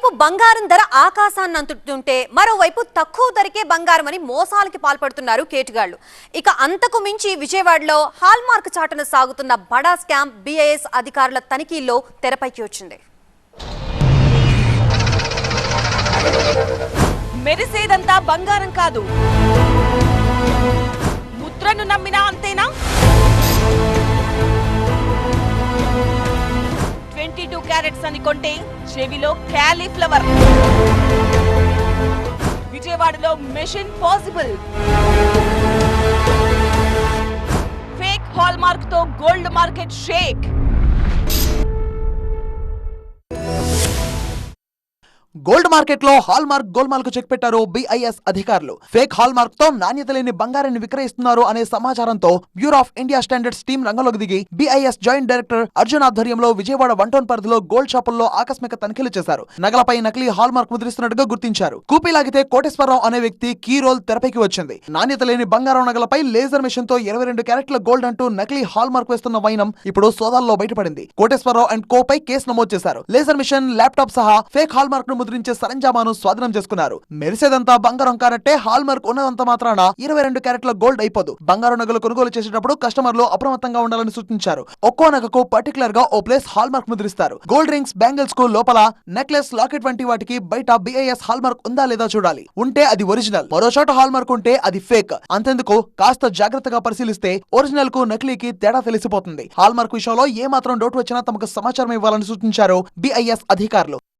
ఒకవైపు బంగారం ధర ఆకాశాన్ని అంతుంటే మరోవైపు తక్కువ ధరకే బంగారం అని మోసాలకి పాల్పడుతున్నారు కేటుగాళ్ళు ఇక అంతకు మించి విజయవాడలో హాల్మార్క్ చాటున సాగుతున్న బడా స్కామ్ బీఐఎస్ అధికారుల తనిఖీల్లో తెరపైకి వచ్చింది. మెరిసేదంతా బంగారం కాదు. ముద్రను నమ్మినా అంతేనా? ట్వంటీ అని కొంటే చెవిలో క్యాలీఫ్లవర్. విజయవాడలో మెషిన్ పాసిబుల్. ఫేక్ హాల్ మార్క్తో గోల్డ్ మార్కెట్ షేక్. గోల్డ్ మార్కెట్లో హాల్ మార్క్ గోల్మాల్కు చెక్ పెట్టారు బిఐఎస్ అధికారులు. ఫేక్ హాల్ మార్క్తో నాణ్యత లేని బంగారాన్ని విక్రయిస్తున్నారు అనే సమాచారంతో bureau of India standards team రంగంలోకి దిగి బిఐఎస్ జాయింట్ డైరెక్టర్ అర్జున్ ఆధ్వర్యంలో విజయవాడ వన్ టౌన్ పరిధిలో గోల్డ్ షాపుల్లో ఆకస్మిక తనిఖీలు చేశారు. నగలపై నకిలీ హాల్ మార్క్ ముద్రిస్తున్నట్టుగా గుర్తించారు. కూపీ లాగితే కోటేశ్వరరావు అనే వ్యక్తి కీ రోల్ తెరపైకి వచ్చింది. నాణ్యత లేని బంగారం నగలపై లేజర్ మిషన్తో ఇరవై రెండు క్యారెట్ల గోల్డ్ అంటూ నకిలీ హాల్ మార్క్ వేస్తున్న వైనం ఇప్పుడు సోదాల్లో బయటపడింది. కోటేశ్వరరావు అండ్ కో పై కేసు నమోదు చేశారు. లేజర్ మిషన్ ల్యాప్టాప్ సహా ఫేక్ హాల్ మార్క్ను ముద్రించే సరంజామాను స్వాధీనం చేసుకున్నారు. మెరిసేదంతా బంగారం కానట్టే హాల్ మార్క్ ఉన్నదంతా మాత్రాన ఇరవై రెండు క్యారెట్ల గోల్డ్ అయిపోదు. బంగారు నగలు కొనుగోలు చేసేటప్పుడు కస్టమర్లు అప్రమత్తంగా ఉండాలని సూచించారు. ఒక్కో నగకు పర్టికులర్గా ఓ ప్లేస్ హాల్ మార్క్ ముద్రిస్తారు. గోల్డ్ రింగ్స్ బ్యాంగిల్స్కు లోపల నెక్లెస్ లాకెట్ వంటి వాటికి బయట బిఐఎస్ హాల్ మార్క్ ఉందా లేదా చూడాలి. ఉంటే అది ఒరిజినల్. మరో చోట హాల్ మార్క్ ఉంటే అది ఫేక్. అంతెందుకు కాస్త జాగ్రత్తగా పరిశీలిస్తే ఒరిజినల్కు నకిలీకి తేడా తెలిసిపోతుంది. హాల్ మార్క్ విషయంలో ఏ మాత్రం డౌట్ వచ్చినా తమకు సమాచారం ఇవ్వాలని సూచించారు బిఐఎస్ అధికారులు.